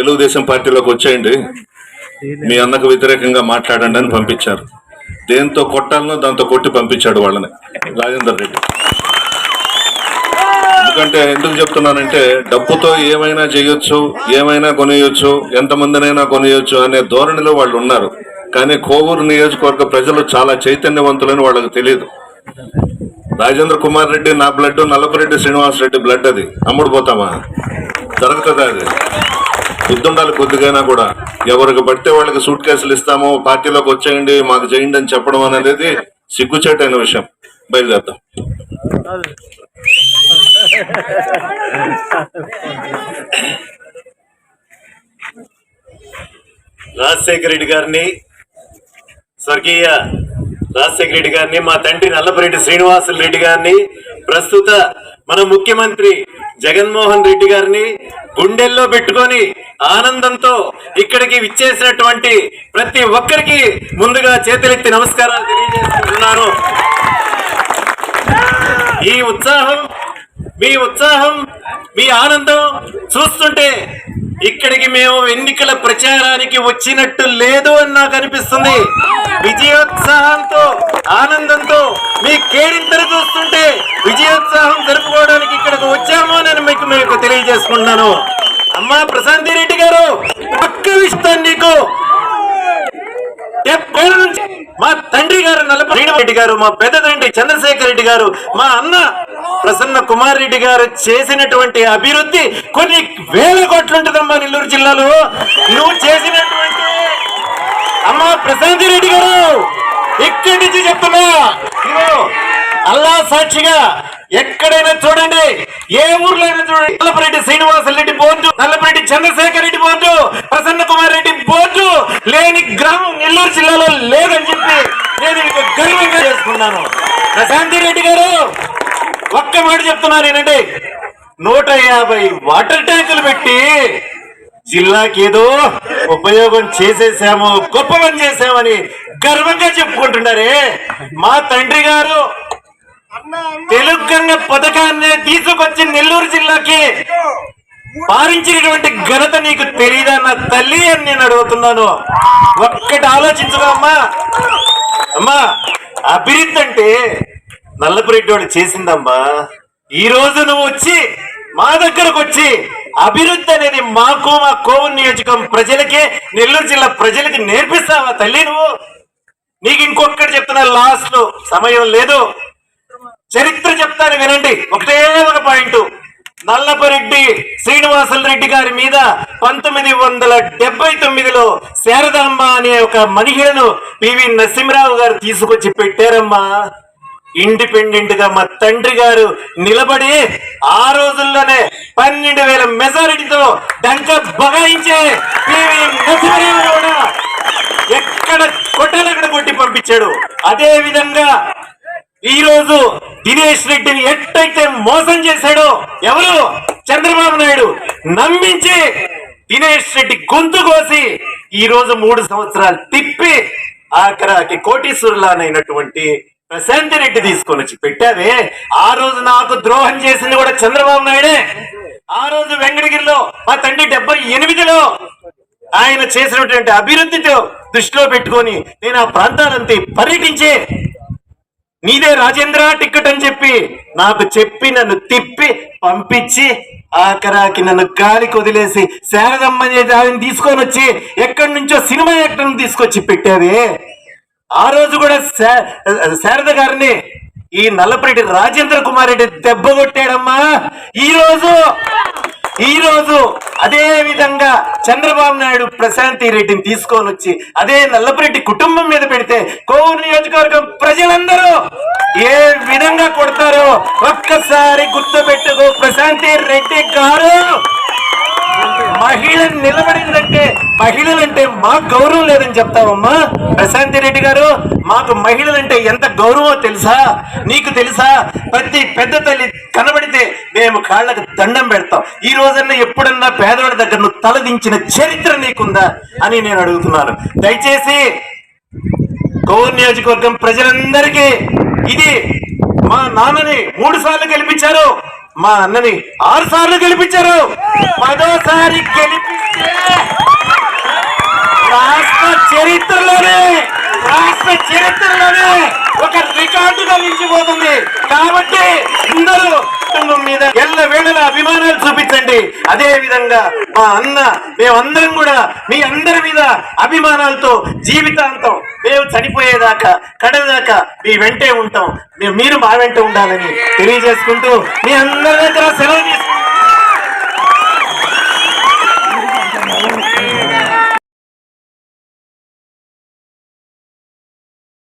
తెలుగుదేశం పార్టీలోకి వచ్చేయండి. మీ అన్నకు వ్యతిరేకంగా మాట్లాడండి అని పంపించారు. దేంతో కొట్టాలనో దాంతో కొట్టి పంపించాడు వాళ్ళని. రాజేందర్ రెడ్డి. ఎందుకంటే ఎందుకు చెప్తున్నానంటే డబ్బుతో ఏమైనా చేయొచ్చు ఏమైనా కొనేయొచ్చు ఎంతమందినైనా కొనేయొచ్చు అనే ధోరణిలో వాళ్ళు ఉన్నారు. కానీ కోవూరు నియోజకవర్గ ప్రజలు చాలా చైతన్యవంతులని వాళ్ళకి తెలియదు. రాజేంద్ర కుమార్ రెడ్డి నా బ్లడ్ నల్లపురెడ్డి శ్రీనివాస్ రెడ్డి బ్లడ్ అది. అమ్ముడు పోతామా? జరుగుతుందా అది. బుద్ధుండాలి కొద్దిగైనా కూడా. ఎవరికి పడితే వాళ్ళకి సూట్ కేసులు ఇస్తాము పార్టీలోకి వచ్చేయండి మాకు చేయండి అని చెప్పడం అనేది సిగ్గుచేటైన విషయం. బయలుదేరుతాం రాజశేఖర రెడ్డి గారిని స్వర్గీయ రాజశేఖర రెడ్డి గారిని మా తండ్రి నల్లపరెడ్డి శ్రీనివాసులు రెడ్డి గారిని ప్రస్తుత మన ముఖ్యమంత్రి జగన్మోహన్ రెడ్డి గారిని గుండెల్లో పెట్టుకొని ఆనందంతో ఇక్కడికి విచ్చేసినటువంటి ప్రతి ఒక్కరికి ముందుగా చేతులెత్తి నమస్కారాలు తెలియజేస్తున్నాను ఈ ఉత్సాహం మీ ఉత్సాహం మీ ఆనందం చూస్తుంటే ఇక్కడికి మేము ఎన్నికల ప్రచారానికి వచ్చినట్టు లేదు అని నాకు అనిపిస్తుంది. విజయోత్సాహంతో ఆనందంతో మీ కేరింతలు చూస్తుంటే విజయోత్సాహం జరుపుకోవడానికి ఇక్కడికి వచ్చాము అని మీకు మీకు తెలియజేసుకుంటున్నాను. అమ్మా ప్రశాంతి రెడ్డి గారు పక్క నీకు. మా తండ్రి గారు నలభై రెడ్డి గారు మా పెద్ద తండ్రి చంద్రశేఖర్ రెడ్డి గారు మా అన్న ప్రసన్న కుమార్ రెడ్డి గారు చేసినటువంటి అభివృద్ధి కొన్ని వేల కోట్లుంటుందమ్మా నెల్లూరు జిల్లాలో. నువ్వు చేసినటువంటి అమ్మా ప్రశాంతి రెడ్డి గారు ఇక్కడి నుంచి చెప్తున్నా. అల్లా సాక్షిగా ఎక్కడైనా చూడండి ఏ ఊర్లో అయినా చూడండి. Nallapareddy Srinivasa Reddy board Nallapareddy Chandrasekhar Reddy board Prasanna Kumar Reddy board లేని గ్రామం నెల్లూరు జిల్లాలో లేదని చెప్పి నేను మీకు గర్వంగా చేసుకున్నాను. ప్రశాంతి రెడ్డి గారు ఒక్క మాట చెప్తున్నాను ఏంటంటే నూట యాభై వాటర్ ట్యాంకులు పెట్టి జిల్లాకి ఏదో ఉపయోగం చేసేసాము గొప్ప పని చేసామని గర్వంగా చెప్పుకుంటున్నారే. మా తండ్రి గారు తెలుగంగ పథకాన్ని తీసుకొచ్చి నెల్లూరు జిల్లాకి పారించినటువంటి ఘనత నీకు తెలియదా నా తల్లి అని నేను అడుగుతున్నాను. ఒక్కటి ఆలోచించుకో అమ్మా? అమ్మా అభివృద్ధి అంటే నల్లపురెడ్డి చేసిందమ్మా. ఈ రోజు నువ్వు వచ్చి మా దగ్గరకు వచ్చి అభివృద్ధి అనేది మాకు మా కోవూరు నియోజకం ప్రజలకే నెల్లూరు జిల్లా ప్రజలకి నేర్పిస్తావా తల్లి నువ్వు? నీకు ఇంకొకటి చెప్తున్నా లాస్ట్లో సమయం లేదు. చరిత్ర చెప్తాను వినండి. ఒకటే ఒక పాయింట్ నల్లపరెడ్డి శ్రీనివాసుల రెడ్డి గారి మీద పంతొమ్మిది వందల డెబ్బై తొమ్మిదిలో శారదాంబ అనే ఒక మహిళను పివి నరసింహరావు గారు తీసుకొచ్చి పెట్టారమ్మా. ఇండిపెండెంట్గా మా తండ్రి గారు నిలబడి ఆ రోజుల్లోనే పన్నెండు వేల మెజారిటీతో డంక బగాయించే ఎక్కడ కొట్టాలక్కడ కొట్టి పంపించాడు. అదే విధంగా ఈ రోజు దినేష్ రెడ్డిని ఎట్టయితే మోసం చేశాడో ఎవరు? చంద్రబాబు నాయుడు. నమ్మించి దినేష్ రెడ్డి గొంతు కోసి ఈ రోజు మూడు సంవత్సరాలు తిప్పి ఆఖరాకి కోటీశ్వరులానైనటువంటి ప్రశాంతి రెడ్డి తీసుకొని వచ్చి పెట్టావే? ఆ రోజు నాకు ద్రోహం చేసింది కూడా చంద్రబాబు నాయుడే. ఆ రోజు వెంకటగిరిలో మా తండ్రి డెబ్బై ఎనిమిదిలో ఆయన చేసినటువంటి అభివృద్ధితో దృష్టిలో పెట్టుకొని నేను ఆ ప్రాంతాలంతా పర్యటించే నీదే రాజేంద్ర టిక్కెట్ అని చెప్పి నాకు చెప్పి నన్ను తిప్పి పంపించి ఆఖరాకి నన్ను గాలికి వదిలేసి శారదమ్మ అనేది ఆవిని తీసుకొని వచ్చి ఎక్కడి నుంచో సినిమా యాక్టర్ తీసుకొచ్చి పెట్టావే? ఆ రోజు కూడా శారద గారిని ఈ నల్లపరెడ్డి రాజేంద్ర కుమార్ రెడ్డి దెబ్బ కొట్టాడమ్మా. ఈ రోజు ఈ రోజు అదే విధంగా చంద్రబాబు నాయుడు ప్రశాంతి రెడ్డిని తీసుకొని వచ్చి అదే నల్లపరెడ్డి కుటుంబం మీద పెడితే కోవూరు నియోజకవర్గం ప్రజలందరూ ఏ విధంగా కొడతారో ఒక్కసారి గుర్తుపెట్టుకో ప్రశాంతి రెడ్డి గారు. మహిళ నిలబడిందంటే మహిళలంటే మాకు గౌరవం లేదని చెప్తావమ్మా. ప్రశాంతి రెడ్డి గారు మాకు మహిళలంటే ఎంత గౌరవమో తెలుసా? నీకు తెలుసా? ప్రతి పెద్ద తల్లి కనబడితే మేము కాళ్ళకు దండం పెడతాం. ఈ రోజన్నా ఎప్పుడన్నా పేదవాడి దగ్గర నువ్వు తలదించిన చరిత్ర నీకుందా అని నేను అడుగుతున్నాను. దయచేసి కోవూరు నియోజకవర్గం ప్రజలందరికీ ఇది మా నాన్నని మూడు సార్లు గెలిపించారు. మా అన్నని ఆరు సార్లు గెలిపించారు. పదోసారి గెలిపిస్తే రాష్ట్ర చరిత్రలోనే రాష్ట్ర చరిత్రలోనే ఒక రికార్డుగా నిలిచిపోతుంది కాబట్టి అందరూ కుటుంబం మీద ఎల్ల వేళల అభిమానాలు చూపించండి. అదే విధంగా మా అన్న మేమందరం కూడా మీ అందరి మీద అభిమానాలతో జీవితాంతం మేము చనిపోయేదాకా కడదాకా మీ వెంటే ఉంటాం. మీరు మా వెంట ఉండాలని తెలియజేసుకుంటూ మీ అందరి దగ్గర సెలవు తీసుకుంటాం